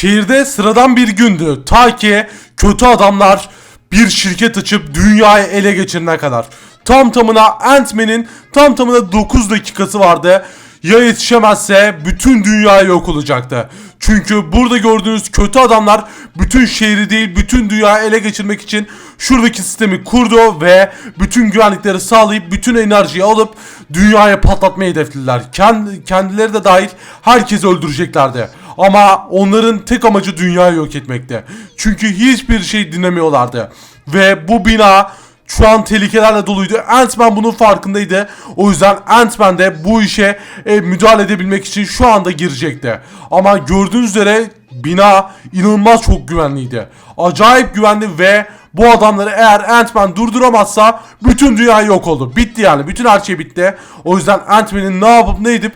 Şehirde sıradan bir gündü. Ta ki kötü adamlar bir şirket açıp dünyayı ele geçirene kadar. Tam tamına Ant-Man'in tam tamına 9 dakikası vardı. Ya yetişemezse bütün dünya yok olacaktı. Çünkü burada gördüğünüz kötü adamlar bütün şehri değil bütün dünyayı ele geçirmek için şuradaki sistemi kurdu ve bütün güvenlikleri sağlayıp bütün enerjiyi alıp dünyaya patlatmayı hedeflediler. Kendi, kendileri de dahil herkesi öldüreceklerdi. Ama onların tek amacı dünyayı yok etmekti. Çünkü hiçbir şey dinlemiyorlardı. Ve bu bina şu an tehlikelerle doluydu. Ant-Man bunun farkındaydı. O yüzden Ant-Man de bu işe e, müdahale edebilmek için şu anda girecekti. Ama gördüğünüz üzere bina inanılmaz çok güvenliydi. Acayip güvenli ve bu adamları eğer Ant-Man durduramazsa bütün dünya yok oldu. Bitti yani. Bütün her şey bitti. O yüzden Ant-Man'in ne yapıp ne edip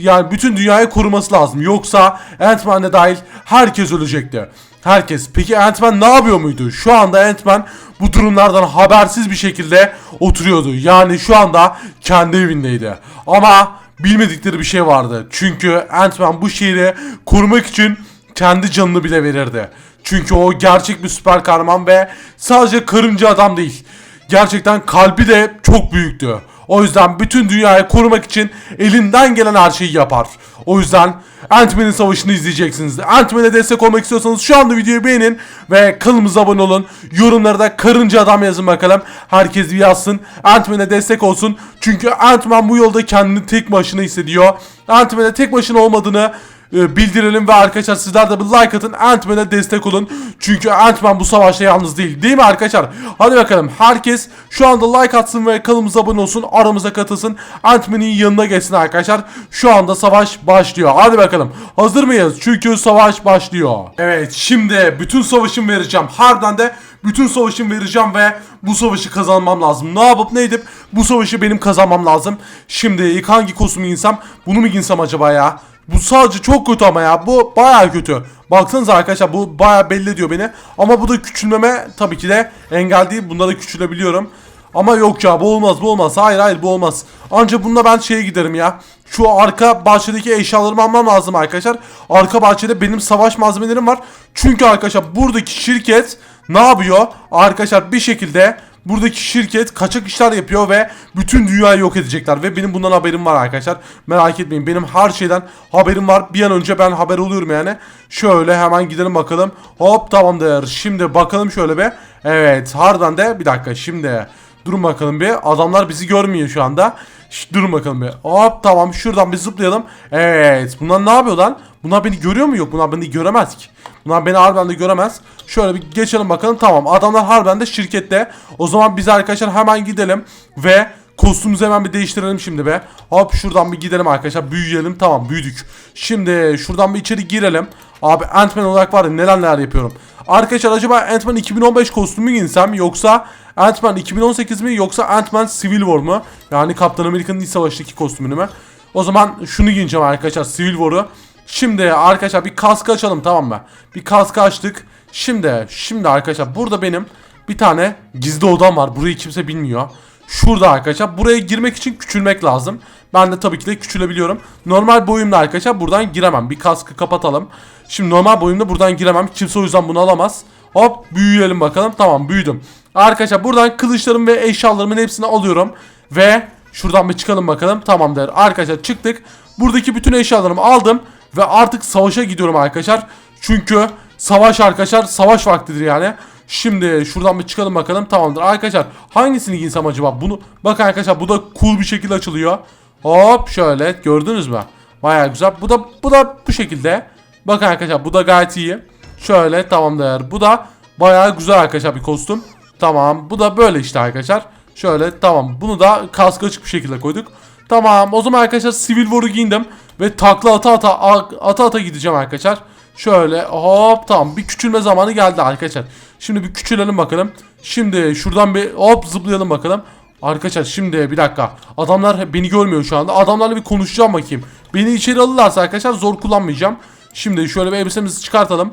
yani bütün dünyayı koruması lazım. Yoksa Ant-Man de dahil herkes ölecekti. Herkes. Peki Ant-Man ne yapıyor muydu? Şu anda Ant-Man bu durumlardan habersiz bir şekilde oturuyordu. Yani şu anda kendi evindeydi. Ama bilmedikleri bir şey vardı. Çünkü Ant-Man bu şehri korumak için kendi canını bile verirdi. Çünkü o gerçek bir süper kahraman ve sadece karınca adam değil. Gerçekten kalbi de çok büyüktü. O yüzden bütün dünyayı korumak için elinden gelen her şeyi yapar. O yüzden Ant-Man'in savaşını izleyeceksiniz. Ant-Man'e destek olmak istiyorsanız şu anda videoyu beğenin ve kanalımıza abone olun. Yorumlara da karınca adam yazın bakalım. Herkes bir yazsın. Ant-Man'e destek olsun. Çünkü Ant-Man bu yolda kendini tek başına hissediyor. Ant-Man'e tek başına olmadığını e, bildirelim ve arkadaşlar sizler de bir like atın Ant-Man'e destek olun. Çünkü Ant-Man bu savaşta yalnız değil. Değil mi arkadaşlar? Hadi bakalım herkes şu anda like atsın ve kanalımıza abone olsun. Aramıza katılsın. Ant-Man'in yanına geçsin arkadaşlar. Şu anda savaş başlıyor. Hadi bakalım. Hazır mıyız? Çünkü savaş başlıyor. Evet şimdi bütün savaşımı vereceğim. Harbiden de bütün savaşımı vereceğim ve bu savaşı kazanmam lazım. Ne yapıp ne edip bu savaşı benim kazanmam lazım. Şimdi ilk hangi kostümü giysem? Bunu mu giysem acaba ya? Bu sadece çok kötü ama ya. Bu baya kötü. Baksanıza arkadaşlar bu baya belli ediyor beni. Ama bu da küçülmeme tabii ki de engel değil. Bunda da küçülebiliyorum. Ama yok ya bu olmaz bu olmaz. Hayır hayır bu olmaz. Ancak bunda ben şeye giderim ya. Şu arka bahçedeki eşyalarımı almam lazım arkadaşlar. Arka bahçede benim savaş malzemelerim var. Çünkü arkadaşlar buradaki şirket ne yapıyor? Arkadaşlar bir şekilde Buradaki şirket kaçak işler yapıyor ve bütün dünyayı yok edecekler ve benim bundan haberim var arkadaşlar. Merak etmeyin benim her şeyden haberim var. Bir an önce ben haber oluyorum yani. Şöyle hemen gidelim bakalım. Hop tamamdır. Şimdi bakalım şöyle be. Evet harbiden de bir dakika şimdi. Durun bakalım bir. Adamlar bizi görmüyor şu anda. Şş, durun bakalım bir. Hop tamam şuradan bir zıplayalım. Evet bunlar ne yapıyor lan? Bunlar beni görüyor mu? Yok bunlar beni göremez ki. Bunlar beni harbiden de göremez. Şöyle bir geçelim bakalım. Tamam adamlar harbiden de şirkette. O zaman biz arkadaşlar hemen gidelim. Ve kostümümüzü hemen bir değiştirelim şimdi be. Hop şuradan bir gidelim arkadaşlar. Büyüyelim. Tamam büyüdük. Şimdi şuradan bir içeri girelim. Abi Ant-Man olarak var ya neler neler yapıyorum. Arkadaşlar acaba Ant-Man 2015 kostümü giysem yoksa Ant-Man 2018 mi yoksa Ant-Man Civil War mu? Yani Kaptan Amerika'nın İç Savaşı'ndaki kostümünü mü? O zaman şunu giyeceğim arkadaşlar Civil War'u. Şimdi arkadaşlar bir kaskı açalım tamam mı? Bir kaskı açtık. Şimdi şimdi arkadaşlar burada benim bir tane gizli odam var. Burayı kimse bilmiyor. Şurada arkadaşlar buraya girmek için küçülmek lazım. Ben de tabii ki de küçülebiliyorum. Normal boyumda arkadaşlar buradan giremem. Bir kaskı kapatalım. Şimdi normal boyumda buradan giremem. Kimse o yüzden bunu alamaz. Hop büyüyelim bakalım. Tamam büyüdüm. Arkadaşlar buradan kılıçlarım ve eşyalarımın hepsini alıyorum. Ve şuradan bir çıkalım bakalım. Tamamdır. Arkadaşlar çıktık. Buradaki bütün eşyalarımı aldım. Ve artık savaşa gidiyorum arkadaşlar. Çünkü savaş arkadaşlar savaş vaktidir yani. Şimdi şuradan bir çıkalım bakalım. Tamamdır. Arkadaşlar hangisini giysem acaba? Bunu bakın arkadaşlar bu da cool bir şekilde açılıyor. Hop şöyle gördünüz mü? Baya güzel. Bu da bu da bu şekilde. Bakın arkadaşlar bu da gayet iyi. Şöyle tamamdır. Bu da baya güzel arkadaşlar bir kostüm. Tamam. Bu da böyle işte arkadaşlar. Şöyle tamam. Bunu da kaskı açık bir şekilde koyduk. Tamam. O zaman arkadaşlar Civil War'u giyindim. Ve takla ata ata ata ata gideceğim arkadaşlar. Şöyle hop tamam bir küçülme zamanı geldi arkadaşlar. Şimdi bir küçülelim bakalım. Şimdi şuradan bir hop zıplayalım bakalım. Arkadaşlar şimdi bir dakika. Adamlar beni görmüyor şu anda. Adamlarla bir konuşacağım bakayım. Beni içeri alırlarsa arkadaşlar zor kullanmayacağım. Şimdi şöyle bir elbisemizi çıkartalım.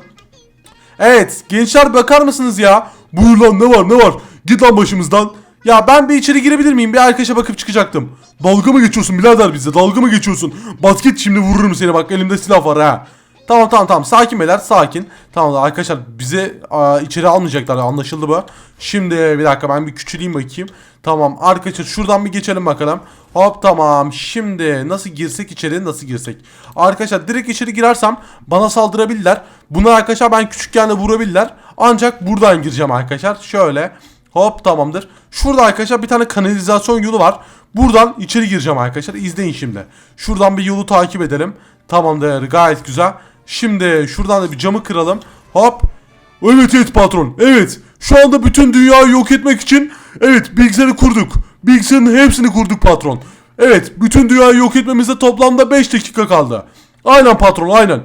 Evet gençler bakar mısınız ya? Buyur lan ne var ne var? Git lan başımızdan. Ya ben bir içeri girebilir miyim? Bir arkadaşa bakıp çıkacaktım. Dalga mı geçiyorsun birader bize? Dalga mı geçiyorsun? Basket şimdi vururum seni bak elimde silah var ha. Tamam tamam tamam sakin beyler sakin. Tamam arkadaşlar bizi aa, içeri almayacaklar anlaşıldı bu. Şimdi bir dakika ben bir küçüleyim bakayım. Tamam arkadaşlar şuradan bir geçelim bakalım. Hop tamam şimdi nasıl girsek içeri nasıl girsek. Arkadaşlar direkt içeri girersem bana saldırabilirler. Bunu arkadaşlar ben küçükken de vurabilirler. Ancak buradan gireceğim arkadaşlar. Şöyle hop tamamdır. Şurada arkadaşlar bir tane kanalizasyon yolu var. Buradan içeri gireceğim arkadaşlar. İzleyin şimdi. Şuradan bir yolu takip edelim. Tamamdır gayet güzel. Şimdi şuradan da bir camı kıralım. Hop. Evet evet patron. Evet. Şu anda bütün dünyayı yok etmek için evet bilgisayarı kurduk. Bilgisayarın hepsini kurduk patron. Evet bütün dünyayı yok etmemize toplamda 5 dakika kaldı. Aynen patron aynen.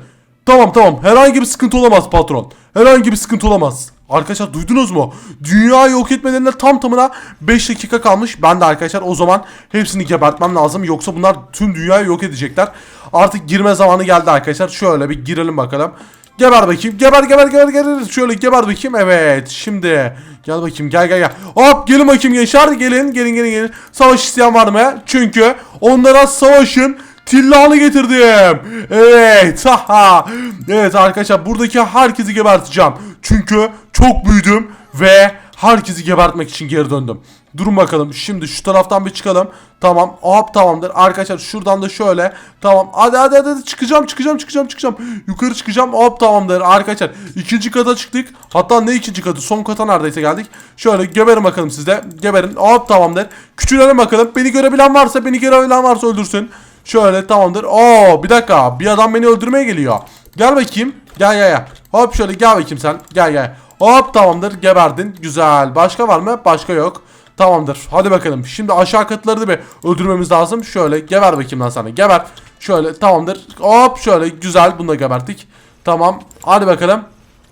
Tamam tamam herhangi bir sıkıntı olamaz patron. Herhangi bir sıkıntı olamaz. Arkadaşlar duydunuz mu? Dünyayı yok etmelerine tam tamına 5 dakika kalmış. Ben de arkadaşlar o zaman hepsini gebertmem lazım. Yoksa bunlar tüm dünyayı yok edecekler. Artık girme zamanı geldi arkadaşlar. Şöyle bir girelim bakalım. Geber bakayım. Geber geber geber geber. Şöyle geber bakayım. Evet. Şimdi gel bakayım. Gel gel gel. Hop gelin bakayım gençler. Gelin gelin gelin gelin. Savaş isteyen var mı? Çünkü onlara savaşın Tillahını getirdim. Evet. Haha. evet arkadaşlar buradaki herkesi geberteceğim. Çünkü çok büyüdüm ve herkesi gebertmek için geri döndüm. Durun bakalım. Şimdi şu taraftan bir çıkalım. Tamam. Hop tamamdır. Arkadaşlar şuradan da şöyle. Tamam. Hadi hadi hadi, çıkacağım çıkacağım çıkacağım çıkacağım. Yukarı çıkacağım. Hop tamamdır. Arkadaşlar ikinci kata çıktık. Hatta ne ikinci katı? Son kata neredeyse geldik. Şöyle geberin bakalım sizde. Geberin. Hop tamamdır. Küçülelim bakalım. Beni görebilen varsa beni görebilen varsa öldürsün. Şöyle tamamdır. Oo bir dakika. Bir adam beni öldürmeye geliyor. Gel bakayım. Gel gel gel. Hop şöyle gel bakayım sen. Gel gel. Hop tamamdır. Geberdin. Güzel. Başka var mı? Başka yok. Tamamdır. Hadi bakalım. Şimdi aşağı katları da bir öldürmemiz lazım. Şöyle geber bakayım lan sana. Geber. Şöyle tamamdır. Hop şöyle güzel. Bunu da geberttik. Tamam. Hadi bakalım.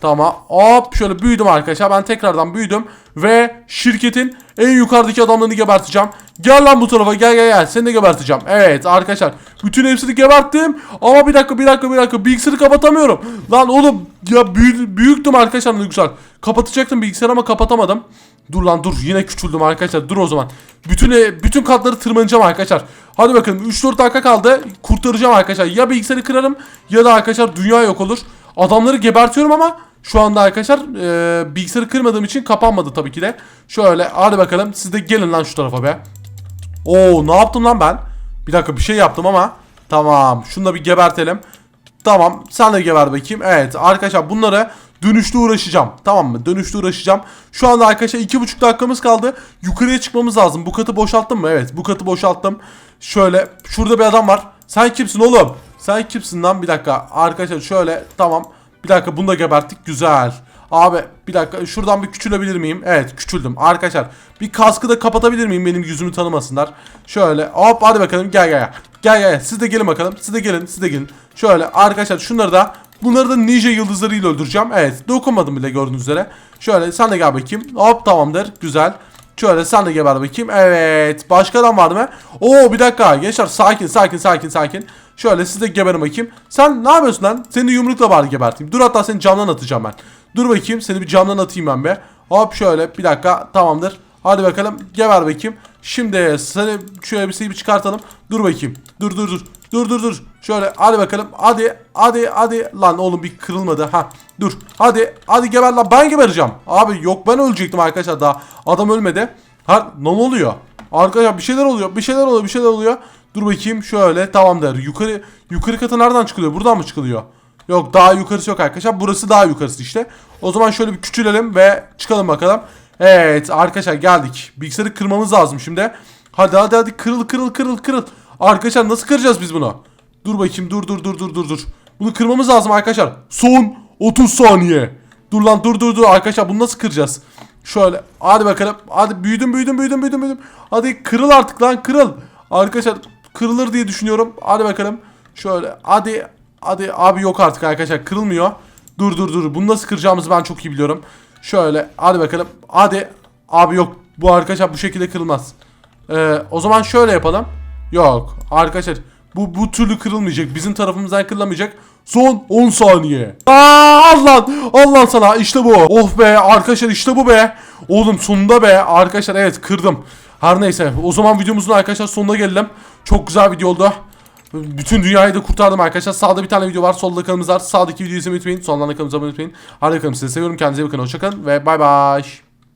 Tamam. Hop şöyle büyüdüm arkadaşlar. Ben tekrardan büyüdüm. Ve şirketin en yukarıdaki adamlarını geberteceğim. Gel lan bu tarafa gel gel gel. Seni de geberteceğim. Evet arkadaşlar. Bütün hepsini geberttim. Ama bir dakika bir dakika bir dakika. Bilgisayarı kapatamıyorum. Lan oğlum ya büyü, büyüktüm arkadaşlar ne güzel. Kapatacaktım bilgisayarı ama kapatamadım. Dur lan dur yine küçüldüm arkadaşlar dur o zaman. Bütün e, bütün katları tırmanacağım arkadaşlar. Hadi bakalım 3-4 dakika kaldı. Kurtaracağım arkadaşlar. Ya bilgisayarı kırarım ya da arkadaşlar dünya yok olur. Adamları gebertiyorum ama şu anda arkadaşlar e, bilgisayarı kırmadığım için kapanmadı tabii ki de. Şöyle hadi bakalım siz de gelin lan şu tarafa be. Oo ne yaptım lan ben? Bir dakika bir şey yaptım ama. Tamam şunu da bir gebertelim. Tamam sen de geber bakayım. Evet arkadaşlar bunları dönüşte uğraşacağım. Tamam mı? Dönüşte uğraşacağım. Şu anda arkadaşlar iki buçuk dakikamız kaldı. Yukarıya çıkmamız lazım. Bu katı boşalttım mı? Evet bu katı boşalttım. Şöyle şurada bir adam var. Sen kimsin oğlum? Sen kimsin lan? Bir dakika. Arkadaşlar şöyle tamam. Bir dakika bunu da geberttik. Güzel. Abi bir dakika şuradan bir küçülebilir miyim? Evet küçüldüm. Arkadaşlar bir kaskı da kapatabilir miyim benim yüzümü tanımasınlar. Şöyle hop hadi bakalım gel gel gel. Gel gel siz de gelin bakalım. Siz de gelin siz de gelin. Şöyle arkadaşlar şunları da bunları da ninja yıldızlarıyla öldüreceğim. Evet dokunmadım bile gördüğünüz üzere. Şöyle sen de gel bakayım. Hop tamamdır güzel. Şöyle sen de geber bakayım. Evet. Başka adam var mı? Oo bir dakika. Gençler sakin sakin sakin sakin. Şöyle siz de geberin bakayım. Sen ne yapıyorsun lan? Seni yumrukla bari geberteyim. Dur hatta seni camdan atacağım ben. Dur bakayım seni bir camdan atayım ben be. Hop şöyle bir dakika tamamdır. Hadi bakalım geber bakayım. Şimdi seni şöyle bir seni bir çıkartalım. Dur bakayım. Dur dur dur. Dur dur dur. Şöyle hadi bakalım. Hadi hadi hadi. Lan oğlum bir kırılmadı. Ha dur. Hadi hadi geber lan. Ben gebereceğim. Abi yok ben ölecektim arkadaşlar daha. Adam ölmedi. Ha ne oluyor? Arkadaşlar bir şeyler oluyor. Bir şeyler oluyor. Bir şeyler oluyor. Dur bakayım şöyle tamamdır. Yukarı yukarı kata nereden çıkılıyor? Buradan mı çıkılıyor? Yok daha yukarısı yok arkadaşlar. Burası daha yukarısı işte. O zaman şöyle bir küçülelim ve çıkalım bakalım. Evet arkadaşlar geldik. Bilgisayarı kırmamız lazım şimdi. Hadi hadi hadi kırıl kırıl kırıl kırıl. Arkadaşlar nasıl kıracağız biz bunu? Dur bakayım dur dur dur dur dur dur. Bunu kırmamız lazım arkadaşlar. Son 30 saniye. Dur lan dur dur dur arkadaşlar bunu nasıl kıracağız? Şöyle hadi bakalım. Hadi büyüdüm büyüdüm büyüdüm büyüdüm büyüdüm. Hadi kırıl artık lan kırıl. Arkadaşlar kırılır diye düşünüyorum. Hadi bakalım. Şöyle hadi hadi abi yok artık arkadaşlar kırılmıyor. Dur dur dur. Bunu nasıl kıracağımızı ben çok iyi biliyorum. Şöyle hadi bakalım. Hadi. Abi yok. Bu arkadaşlar bu şekilde kırılmaz. Ee, o zaman şöyle yapalım. Yok. Arkadaşlar bu bu türlü kırılmayacak. Bizim tarafımızdan kırılamayacak. Son 10 saniye. Aa, Allah Allah sana işte bu. Oh be arkadaşlar işte bu be. Oğlum sonunda be arkadaşlar evet kırdım. Her neyse o zaman videomuzun arkadaşlar sonuna gelelim. Çok güzel video oldu. Bütün dünyayı da kurtardım arkadaşlar. Sağda bir tane video var. Solda kanalımız var. Sağdaki videoyu izlemeyi unutmayın. Soldan da kanalımıza abone unutmayın. Hadi bakalım sizi seviyorum. Kendinize bakın. Hoşçakalın ve bay bay.